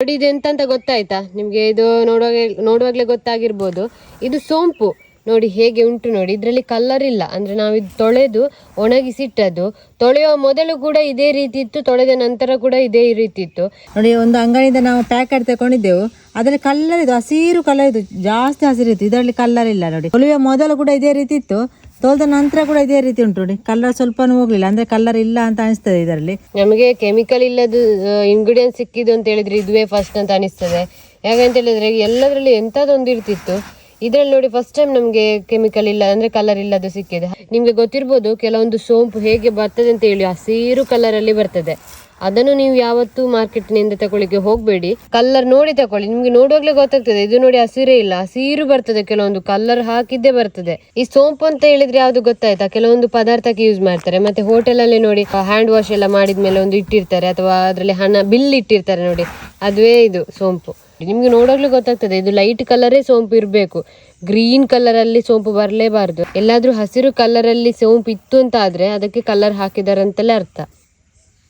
ನೋಡಿ ಇದು ಎಂತ ಗೊತ್ತಾಯ್ತಾ? ನಿಮ್ಗೆ ಇದು ನೋಡುವಾಗ, ನೋಡುವಾಗ್ಲೇ ಗೊತ್ತಾಗಿರ್ಬೋದು. ಇದು ಸೋಂಪು. ನೋಡಿ ಹೇಗೆ ಉಂಟು ನೋಡಿ. ಇದರಲ್ಲಿ ಕಲ್ಲರ್ ಇಲ್ಲ. ಅಂದ್ರೆ ನಾವು ಇದು ತೊಳೆದು ಒಣಗಿಸಿಟ್ಟದ್ದು. ತೊಳೆಯುವ ಮೊದಲು ಕೂಡ ಇದೇ ರೀತಿ ಇತ್ತು, ತೊಳೆದ ನಂತರ ಕೂಡ ಇದೇ ರೀತಿ ಇತ್ತು. ನೋಡಿ, ಒಂದು ಅಂಗಡಿಯಿಂದ ನಾವು ಪ್ಯಾಕೆಟ್ ತಗೊಂಡಿದ್ದೆವು. ಅದರಲ್ಲಿ ಕಲ್ಲರ್ ಇದು ಹಸಿರು ಕಲರ್ ಇದು ಜಾಸ್ತಿ ಹಸಿರು ಇತ್ತು ಇದರಲ್ಲಿ ಕಲ್ಲರ್ ಇಲ್ಲ ನೋಡಿ. ತೊಳೆಯುವ ಮೊದಲು ಕೂಡ ಇದೇ ರೀತಿ ಇತ್ತು. ತೊಳೆದ ನಂತರ ಕೂಡ ಇದೇ ರೀತಿ ಉಂಟು ನೋಡಿ. ಕಲರ್ ಸ್ವಲ್ಪನೂ ಹೋಗ್ಲಿಲ್ಲ. ಅಂದ್ರೆ ಕಲರ್ ಇಲ್ಲ ಅಂತ ಅನಿಸ್ತದೆ ಇದರಲ್ಲಿ. ನಮಗೆ ಕೆಮಿಕಲ್ ಇಲ್ಲದ ಇಂಗ್ರೀಡಿಯೆಂಟ್ ಸಿಕ್ಕಿದ್ದು ಅಂತ ಹೇಳಿದ್ರೆ ಇದುವೇ ಫಸ್ಟ್ ಅಂತ ಅನಿಸ್ತದೆ. ಯಾಕಂತ ಹೇಳಿದ್ರೆ ಎಲ್ಲದರಲ್ಲಿ ಎಂಥದೊಂದು ಇರ್ತಿತ್ತು. ಇದ್ರಲ್ಲಿ ನೋಡಿ ಫಸ್ಟ್ ಟೈಮ್ ನಮಗೆ ಕೆಮಿಕಲ್ ಇಲ್ಲ, ಅಂದ್ರೆ ಕಲರ್ ಇಲ್ಲದು ಸಿಕ್ಕಿದೆ. ನಿಮ್ಗೆ ಗೊತ್ತಿರ್ಬೋದು, ಕೆಲವೊಂದು ಸೋಂಪು ಹೇಗೆ ಬರ್ತದೆ ಅಂತ ಹೇಳಿ, ಹಸಿರು ಕಲರ್ ಅಲ್ಲಿ ಬರ್ತದೆ. ಅದನ್ನು ನೀವು ಯಾವತ್ತೂ ಮಾರ್ಕೆಟ್ನಿಂದ ತಗೊಳ್ಳಿಕ್ಕೆ ಹೋಗಬೇಡಿ. ಕಲರ್ ನೋಡಿ ತಕೊಳ್ಳಿ ನಿಮ್ಗೆ ನೋಡುವಾಗ್ಲೇ ಗೊತ್ತಾಗ್ತದೆ, ಇದು ನೋಡಿ ಹಸಿರೇ ಇಲ್ಲ, ಹಸಿರು ಬರ್ತದೆ, ಕೆಲವೊಂದು ಕಲರ್ ಹಾಕಿದ್ದೇ ಬರ್ತದೆ. ಈ ಸೋಂಪು ಅಂತ ಹೇಳಿದ್ರೆ ಯಾವ್ದು ಗೊತ್ತಾಯ್ತಾ? ಕೆಲವೊಂದು ಪದಾರ್ಥಕ್ಕೆ ಯೂಸ್ ಮಾಡ್ತಾರೆ. ಮತ್ತೆ ಹೋಟೆಲ್ ಅಲ್ಲಿ ನೋಡಿ ಹ್ಯಾಂಡ್ ವಾಶ್ ಎಲ್ಲ ಮಾಡಿದ್ಮೇಲೆ ಒಂದು ಇಟ್ಟಿರ್ತಾರೆ, ಅಥವಾ ಅದರಲ್ಲಿ ಹಣ ಬಿಲ್ ಇಟ್ಟಿರ್ತಾರೆ ನೋಡಿ. ಅದುವೇ ಇದು ಸೋಂಪು. ನಿಮ್ಗೆ ನೋಡೋಗ್ಲೂ ಗೊತ್ತಾಗ್ತದೆ, ಇದು ಲೈಟ್ ಕಲರೇ ಸೋಂಪು ಇರಬೇಕು. ಗ್ರೀನ್ ಕಲರ್ ಅಲ್ಲಿ ಸೋಂಪು ಬರಲೇಬಾರ್ದು. ಎಲ್ಲಾದ್ರೂ ಹಸಿರು ಕಲರ್ ಅಲ್ಲಿ ಸೋಂಪು ಇತ್ತು ಅಂತ ಆದ್ರೆ ಅದಕ್ಕೆ ಕಲರ್ ಹಾಕಿದಾರಂತಲೇ ಅರ್ಥ.